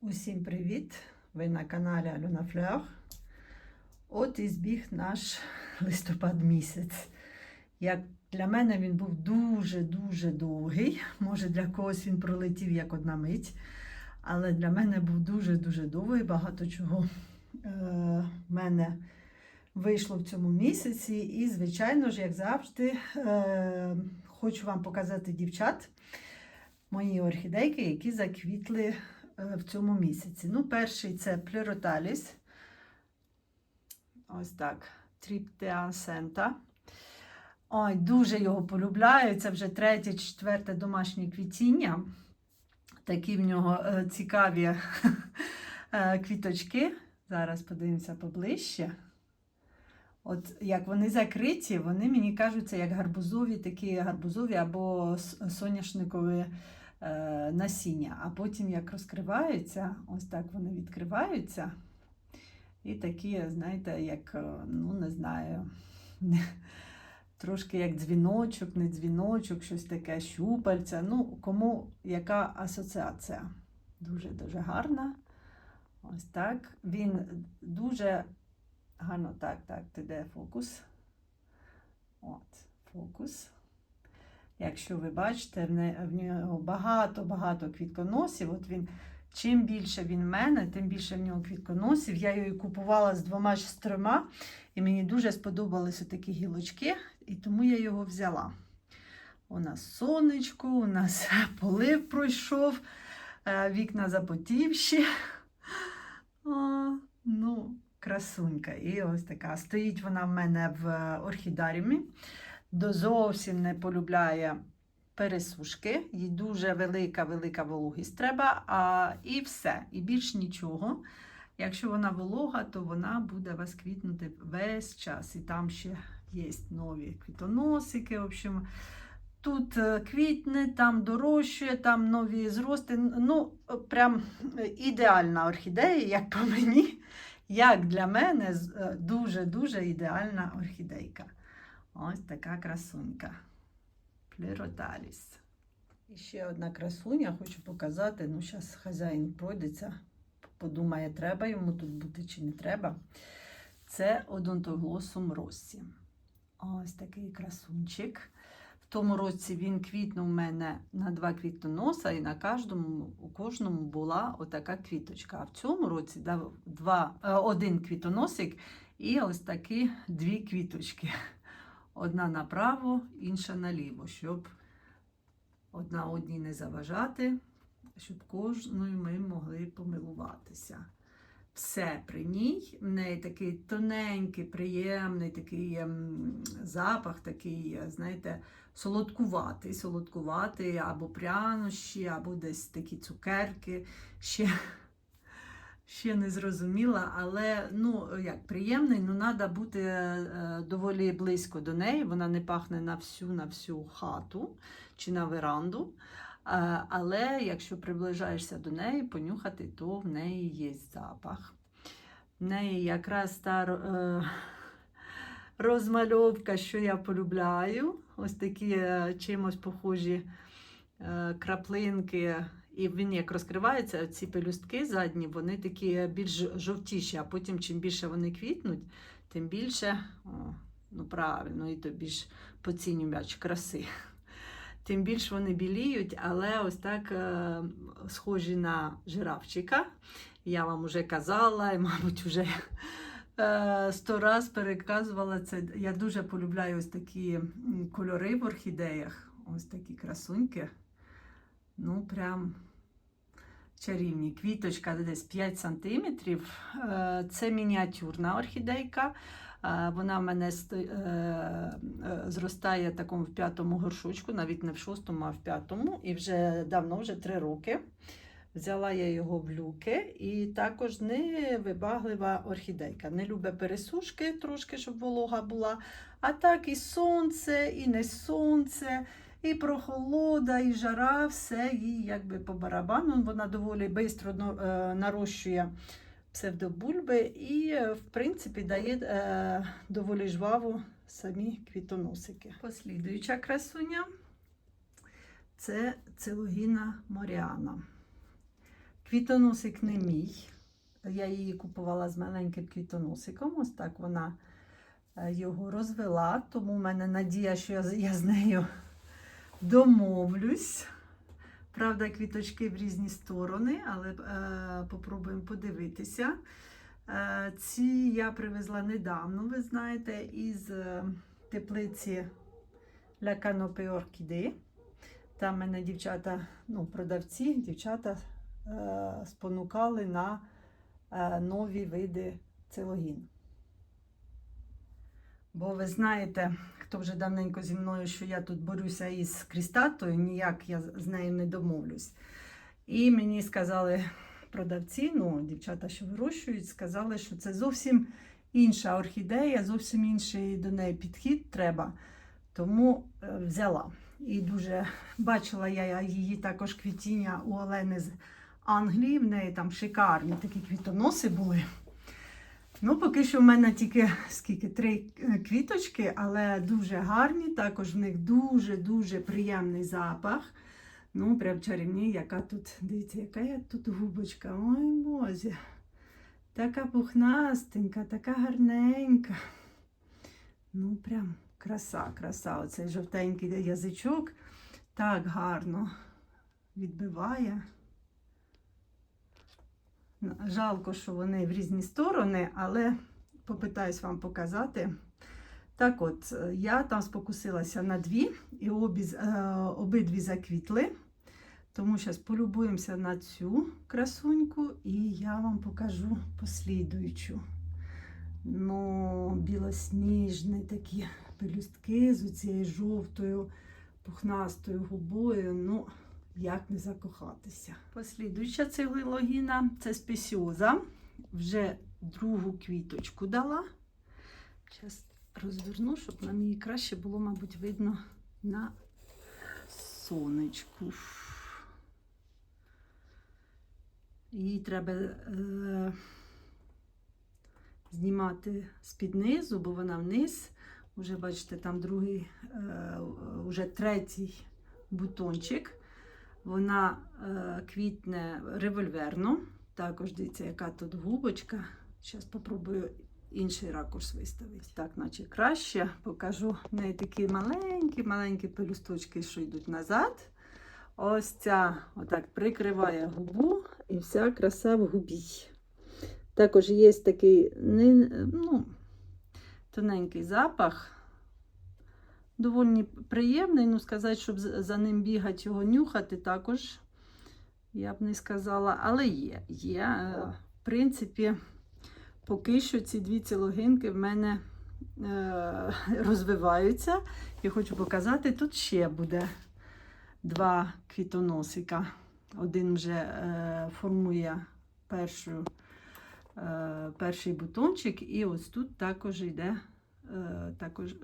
Усім привіт! Ви на каналі Альона Флеах. От і збіг наш листопад місяць. Як для мене він був дуже-дуже довгий. Може, для когось він пролетів як одна мить. Але для мене був дуже-дуже довгий. Багато чого е, в мене вийшло в цьому місяці. І, звичайно ж, як завжди, е, хочу вам показати дівчат, мої орхідейки, які заквітли в цьому місяці. Ну, перший це Плероталіс. Ось так. Тріптеасента. Ой, дуже його полюбляю. Це вже третє, четверте домашнє квітіння. Такі в нього е, цікаві е, квіточки. Зараз подивимося поближче. От як вони закриті, вони мені кажуться як гарбузові, такі гарбузові або соняшникові е, насіння. А потім як розкриваються, ось так вони відкриваються. І такі, знаєте, як, е, ну не знаю, трошки як дзвіночок, не дзвіночок, щось таке, щупальця. Ну, кому яка асоціація. Дуже-дуже гарна. Ось так. Він дуже гарно, так, так, де фокус. От, фокус. Якщо ви бачите, в нього багато-багато квітконосів. От він, чим більше він в мене, тим більше в нього квітконосів. Я її купувала з двома з і мені дуже сподобалися такі гілочки, і тому я його взяла. У нас сонечко, у нас полив пройшов, е, вікна запотівші. А, ну, красунька. І ось така. Стоїть вона в мене в орхідаріумі. Зовсім не полюбляє пересушки. Їй дуже велика, велика вологість треба. А, і все. І більш нічого. Якщо вона волога, то вона буде вас квітнути весь час. І там ще є нові квітоносики. В общем, тут е, квітне, там дорожчає, там нові зрости. Ну, прям е, ідеальна орхідея, як по мені. Як для мене, дуже-дуже ідеальна орхідейка. Ось така красунька. Плероталіс. І ще одна красуня, хочу показати. Ну, зараз хазяїн пройдеться, подумає, треба йому тут бути чи не треба. Це одонтоглосум Россі. Ось такий красунчик. В тому році він квітнув у мене на два квітоноса, і на кожному, у кожному була отака квіточка. А в цьому році дав два, е, один квітоносик і ось такі дві квіточки. Одна направо, інша наліво, щоб одна одній не заважати, щоб кожною ми могли помилуватися. Все при ній. В неї такий тоненький, приємний такий ем, запах, такий, е, знаєте, солодкуватий, солодкуватий, або прянощі, або десь такі цукерки. Ще, ще не зрозуміла, але ну, як приємний, ну треба бути е, доволі близько до неї. Вона не пахне на всю, на всю хату чи на веранду. Е, Але якщо приближаєшся до неї, понюхати, то в неї є запах. В неї якраз та е, розмальовка, що я полюбляю. Ось такі е, чимось похожі е, краплинки. І він як розкривається, ці пелюстки задні, вони такі більш жовтіші, а потім, чим більше вони квітнуть, тим більше, о, ну правильно, і то більш поцінювач краси. Тим більш вони біліють, але ось так е, схожі на жирафчика. Я вам вже казала, і, мабуть, вже е, сто раз переказувала це. Я дуже полюбляю ось такі кольори в орхідеях. Ось такі красуньки. Ну, прям чарівні. Квіточка десь 5 см. Це мініатюрна орхідейка. Е, Вона в мене е, е, зростає такому в п'ятому горшочку, навіть не в шостому, а в п'ятому. І вже давно, вже три роки. Взяла я його в люки, і також невибаглива орхідейка. Не любить пересушки трошки, щоб волога була. А так і сонце, і не сонце, і прохолода, і жара, все їй якби по барабану. Вона доволі швидко нарощує псевдобульби і, е, в принципі, дає е, доволі жваву самі квітоносики. Послідуюча красуня це целогіна Моріана. Квітоносик не мій. Я її купувала з маленьким квітоносиком. Ось так вона е, його розвела. Тому в мене надія, що я з нею домовлюсь. Правда, квіточки в різні сторони, але е, попробуємо подивитися. Е, ці я привезла недавно, ви знаєте, із е, теплиці La Canopée Orchidée. Там мене дівчата, ну, продавці, дівчата е, спонукали на е, нові види целогін. Бо ви знаєте, хто вже давненько зі мною, що я тут борюся із крістатою, ніяк я з- нею не домовлюсь. І мені сказали продавці, ну, дівчата, що вирощують, сказали, що це зовсім інша орхідея, зовсім інший до неї підхід треба. Тому е, взяла. І дуже бачила я її також квітіння у Олени з Англії. В неї там шикарні такі квітоноси були. Ну, поки що в мене тільки скільки три е, квіточки, але дуже гарні. Також в них дуже-дуже приємний запах. Ну, прям чарівні, яка тут, дивіться, яка я тут губочка. Ой, Боже. Така пухнастенька, така гарненька. Ну, прям краса, краса. Оцей жовтенький язичок так гарно відбиває. Жалко, що вони в різні сторони, але попитаюсь вам показати. Так от, е, я там спокусилася на дві, і обі, е, обидві заквітли. Тому зараз полюбуємося на цю красуньку, і я вам покажу послідуючу. Ну, білосніжні такі пелюстки з цією жовтою пухнастою губою. Ну, як не закохатися. Послідуюча цеглилогіна це спесіоза. Вже другу квіточку дала. Зараз розверну, щоб нам її краще було, мабуть, видно на сонечку. Її треба е, знімати з-під низу, бо вона вниз. Уже бачите, там другий, е, уже третій бутончик. Вона е, квітне револьверно. Також дивіться, яка тут губочка. Зараз спробую інший ракурс виставити. Так, наче краще. Покажу в неї такі маленькі-маленькі пелюсточки, що йдуть назад. Ось ця отак прикриває губу і вся краса в губі. Також є такий ну, тоненький запах. Доволі приємний, ну сказати, щоб за ним бігати, його нюхати також. Я б не сказала, але є. Є. Е, В принципі, поки що ці дві цілогинки в мене е, розвиваються. Я хочу показати, тут ще буде два квітоносика. Один вже е, формує першу, е, перший бутончик, і ось тут також йде також,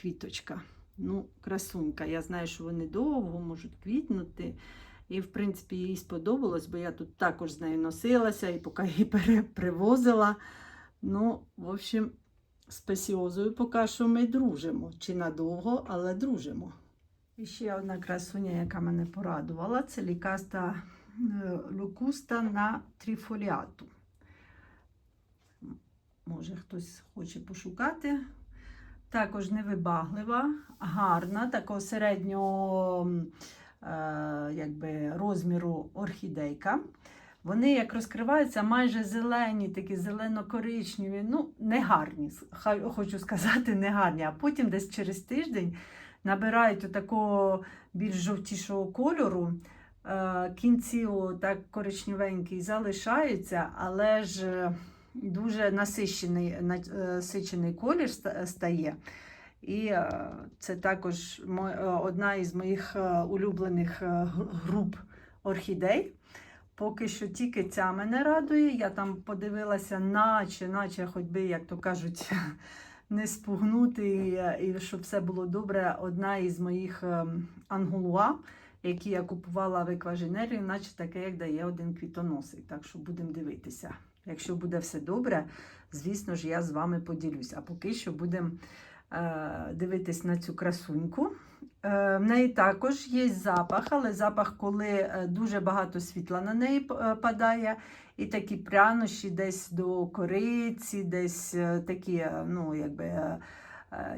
квіточка. Ну, красунька. Я знаю, що вони довго можуть квітнути. І, в принципі, їй сподобалось, бо я тут також з нею носилася і поки її пере- привозила. Ну, в общем, з песіозою поки що ми дружимо. Чи надовго, але дружимо. І ще одна красуня, яка мене порадувала, це лікаста е, лукуста на трифоліату. Може, хтось хоче пошукати. Також невибаглива, гарна, такого середнього е, якби, розміру орхідейка. Вони як розкриваються майже зелені, такі зелено-коричневі, ну, не гарні, хай хочу сказати, не гарні. А потім десь через тиждень набирають такого більш жовтішого кольору. Е, Кінці так коричневенькі залишаються, але ж е, дуже насичений, насичений колір стає. І е, це також е, одна із моїх е, улюблених е, груп орхідей. Поки що тільки ця мене радує. Я там подивилася, наче, наче, хоч би, як то кажуть, не спугнути, і, щоб все було добре. Одна із моїх ангулуа, які я купувала в екваженері, наче таке, як дає один квітоносик. Так що будемо дивитися. Якщо буде все добре, звісно ж, я з вами поділюсь. А поки що будемо е, дивитись на цю красуньку. Е, В неї також є запах, але запах, коли е, дуже багато світла на неї е, падає, і такі прянощі десь до кориці, десь е, такі, ну, якби,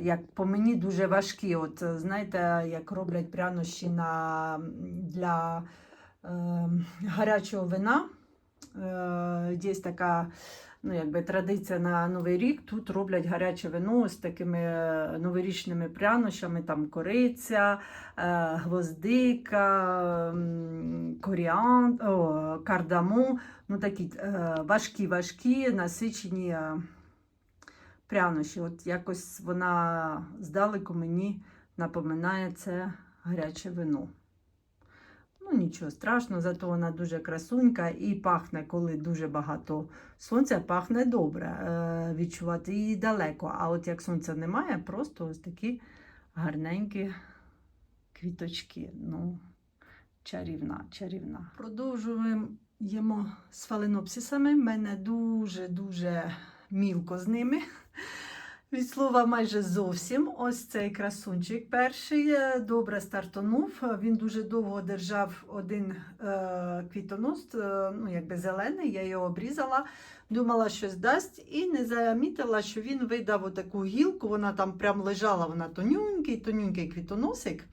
як по мені, дуже важкі. От знаєте, як роблять прянощі на, для е, гарячого вина. Е, є така ну, якби, традиція на Новий рік. Тут роблять гаряче вино з такими е, новорічними прянощами, там кориця, е, гвоздика, коріан, о, кардамон. Ну, такі е, важкі, важкі, насичені е, прянощі. От якось вона здалеку мені напоминає це гаряче вино. Ну, нічого страшного, зато вона дуже красунька і пахне, коли дуже багато сонця, пахне добре. Е, відчувати її далеко. А от як сонця немає, просто ось такі гарненькі квіточки. Ну, чарівна, чарівна. Продовжуємо з фаленопсисами. В мене дуже-дуже мілко з ними. Від слова майже зовсім. Ось цей красунчик перший е, добре стартанув. Він дуже довго держав один е, квітонос, е, ну якби зелений. Я його обрізала, думала, щось дасть, і не замітила, що він видав отаку гілку. Вона там прям лежала, вона тонюнький, тонюнький квітоносик.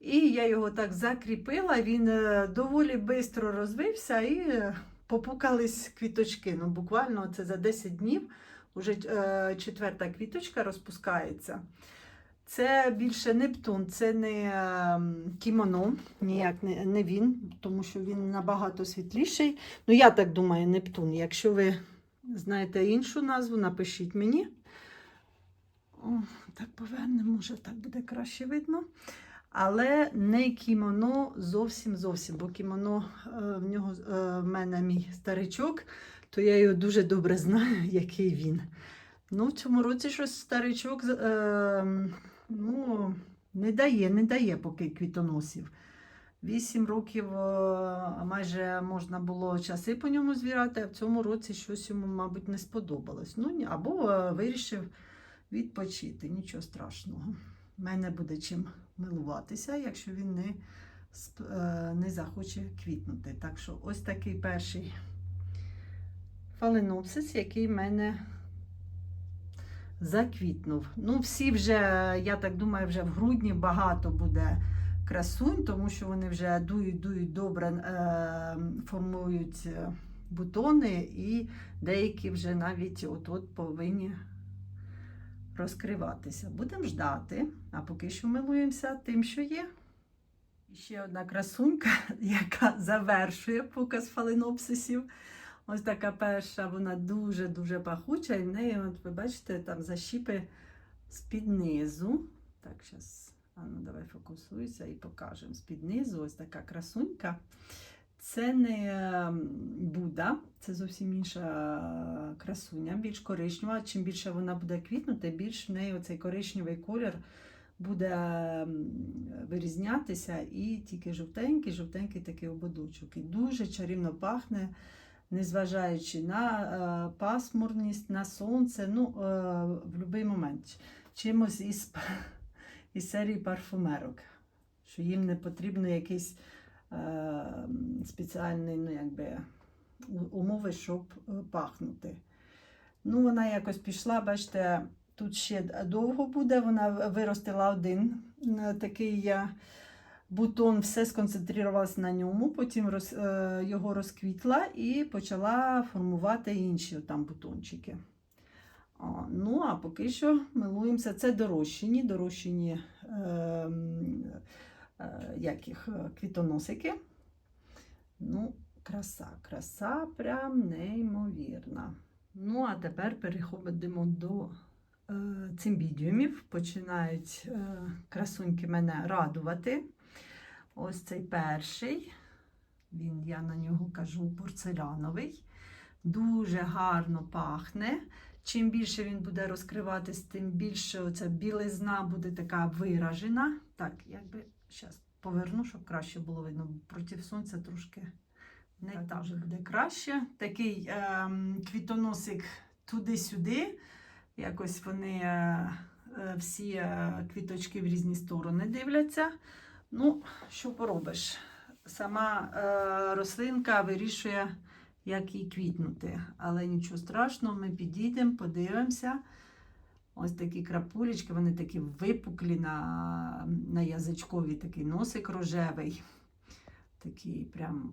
І я його так закріпила. Він доволі швидко розвився і попукались квіточки. Ну, буквально це за 10 днів. Уже е, четверта квіточка розпускається. Це більше Нептун, це не е, кімоно, ніяк не, не він, тому що він набагато світліший. Ну, я так думаю, Нептун. Якщо ви знаєте іншу назву, напишіть мені. О, так повернемо, може так буде краще видно. Але не кімоно зовсім зовсім, бо кімоно е, в нього е, в мене мій старичок то я його дуже добре знаю, який він. Ну, в цьому році щось старичок е, ну, не дає, не дає поки квітоносів. Вісім років е, майже можна було часи по ньому звірати, а в цьому році щось йому, мабуть, не сподобалось. Ну, або е, вирішив відпочити, нічого страшного. У мене буде чим милуватися, якщо він не, е, не захоче квітнути. Так що ось такий перший фаленопсис, який в мене заквітнув. Ну, всі вже, я так думаю, вже в грудні багато буде красунь, тому що вони вже дують, дують добре, е, формують е, бутони, і деякі вже навіть от-от повинні розкриватися. Будемо ждати, а поки що милуємося тим, що є. І Ще одна красунька, яка завершує показ фаленопсисів. Ось така перша, вона дуже-дуже пахуча, і в неї, от ви бачите, там защіпи з-під низу. Так, зараз, а ну давай фокусуйся і покажемо. З-під низу ось така красунька. Це не ем, Буда, це зовсім інша красуня, більш коричнева. Чим більше вона буде квітнути, більш в неї оцей коричневий колір буде ем, вирізнятися. І тільки жовтенький, жовтенький такий ободочок. І дуже чарівно пахне незважаючи на е, пасмурність, на сонце, ну, е, в будь-який момент. Чимось із, із серії парфумерок, що їм не потрібно якийсь е, спеціальний, ну, якби, умови, щоб е, пахнути. Ну, вона якось пішла, бачите, тут ще довго буде, вона виростила один такий. е, бутон все сконцентрувалося на ньому, потім роз, е, його розквітла і почала формувати інші там бутончики. Ну, а поки що милуємося. Це дорощені, дорощені е, е, е, квітоносики. Ну, краса, краса прям неймовірна. Ну, а тепер переходимо до е, цимбідіумів. Починають е, красуньки мене радувати. Ось цей перший. Він, я на нього кажу, порцеляновий. Дуже гарно пахне. Чим більше він буде розкриватись, тим більше оця білизна буде така виражена. Так, якби зараз поверну, щоб краще було видно. Проти сонця трошки не так, вже буде краще. Такий ем, квітоносик туди-сюди. Якось вони е, е, всі е, квіточки в різні сторони дивляться. Ну, що поробиш? Сама е, рослинка вирішує, як їй квітнути. Але нічого страшного, ми підійдемо, подивимося. Ось такі крапулечки, вони такі випуклі на, на язичкові, такий носик рожевий, такий прям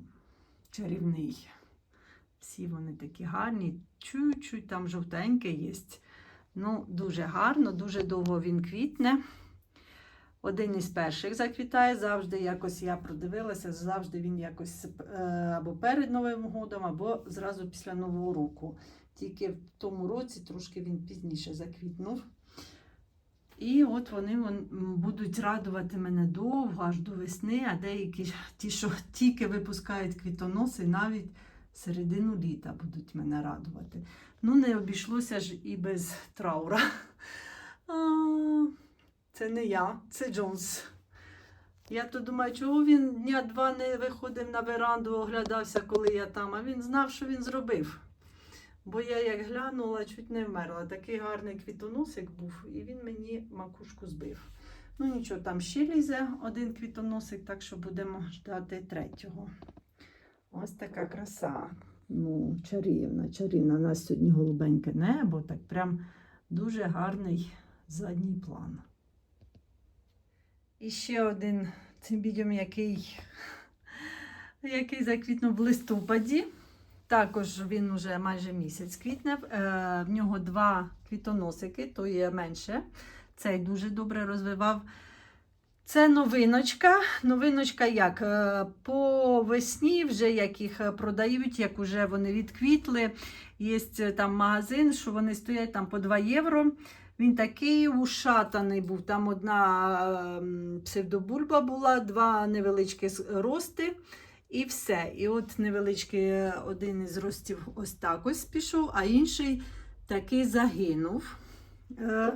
чарівний. Всі вони такі гарні, чуть-чуть там жовтеньке є. Ну, дуже гарно, дуже довго він квітне. Один із перших заквітає, завжди якось я продивилася, завжди він якось е, або перед Новим годом, або зразу після Нового року. Тільки в тому році трошки він пізніше заквітнув. І от вони будуть радувати мене довго, аж до весни, а деякі ті, що тільки випускають квітоноси, навіть середину літа будуть мене радувати. Ну, не обійшлося ж і без траура. Це не я, це Джонс. Я то думаю, чого він дня два не виходив на веранду, оглядався, коли я там, а він знав, що він зробив. Бо я як глянула, чуть не вмерла. Такий гарний квітоносик був, і він мені макушку збив. Ну нічого, там ще лізе один квітоносик, так що будемо ждати третього. Ось така краса. Ну, чарівна, чарівна. У нас сьогодні голубеньке небо, так прям дуже гарний задній план. І ще один цимбідіум, який, який заквітнув в листопаді. Також він вже майже місяць квітне. Е, В нього два квітоносики, то є менше. Цей дуже добре розвивав. Це новиночка. Новиночка як? Е, По весні, вже як їх е, продають, як вже вони відквітли. Є там магазин, що вони стоять там по 2 євро. Він такий ушатаний був. Там одна ем, псевдобульба була, два невеличкі рости. І все. І от невеличкий е, один із ростів ось так ось пішов, а інший такий загинув. Е,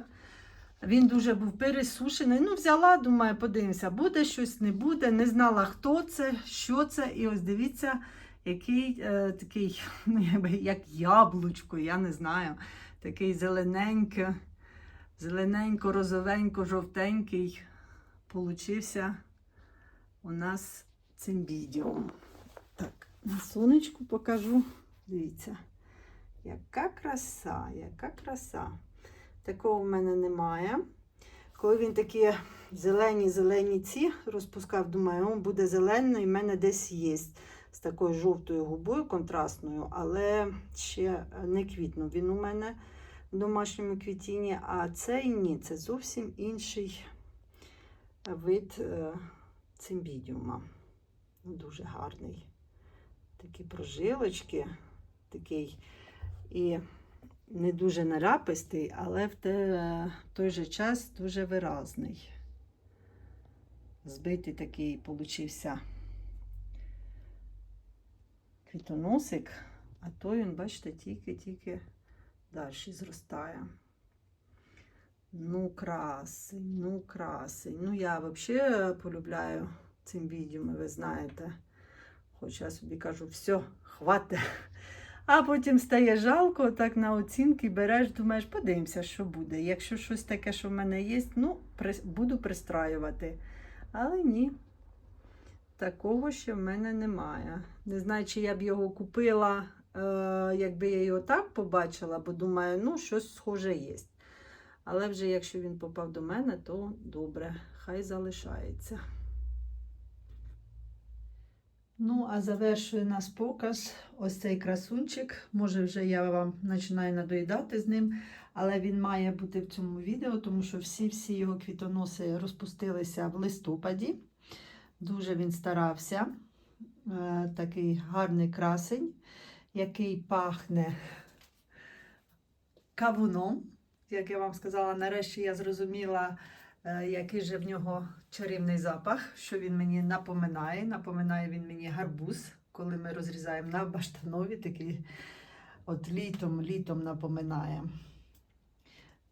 Він дуже був пересушений. Ну, взяла, думаю, подивимося, буде щось, не буде. Не знала, хто це, що це. І ось дивіться, який е, такий, ну, як яблучко, я не знаю. Такий зелененький, зелененько, розовенько, жовтенький. Получився у нас цимбідіум. Так, на сонечку покажу. Дивіться, яка краса, яка краса. Такого в мене немає. Коли він такі зелені-зелені ці розпускав, думаю, він буде зелений, і в мене десь є з такою жовтою губою контрастною, але ще не квітнув. Він у мене в домашньому квітінні, а цей ні, це зовсім інший вид е, цимбідіума. Дуже гарний. Такі прожилочки, такий і не дуже нарапистий, але в, в той же час дуже виразний. Збитий такий получився квітоносик, а той він, бачите, тільки-тільки далі зростає. Ну, красень, ну, красень. Ну, я взагалі полюбляю цим відео, ви знаєте. Хоч я собі кажу, все, хватить. А потім стає жалко, так на оцінки береш, думаєш, подивимося, що буде. Якщо щось таке, що в мене є, ну, при- буду пристраювати. Але ні, такого ще в мене немає. Не знаю, чи я б його купила, якби я його так побачила, бо думаю, ну, щось схоже є. Але вже якщо він попав до мене, то добре, хай залишається. Ну, а завершує нас показ ось цей красунчик. Може, вже я вам починаю надоїдати з ним, але він має бути в цьому відео, тому що всі-всі його квітоноси розпустилися в листопаді. Дуже він старався. Е, такий гарний красень, який пахне кавуном. Як я вам сказала, нарешті я зрозуміла, е, який же в нього чарівний запах, що він мені напоминає. Напоминає він мені гарбуз, коли ми розрізаємо на баштанові, такий от літом, літом напоминає.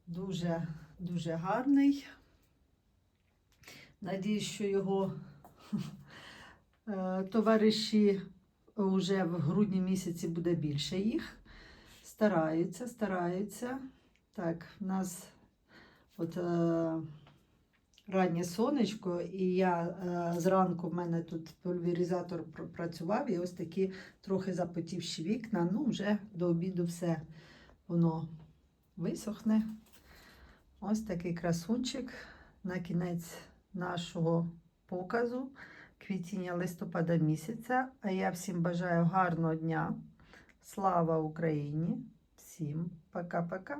Дуже, дуже гарний. Надіюсь, що його е, товариші вже в грудні місяці буде більше їх. Стараються, стараються. Так, в нас от, е, раннє сонечко, і я е, зранку в мене тут пульверизатор працював, і ось такі трохи запотівші вікна. Ну, вже до обіду все воно висохне. Ось такий красунчик на кінець нашого показу квітіння листопада місяця. А я всім бажаю гарного дня. Слава Україні! Всім пока-пока!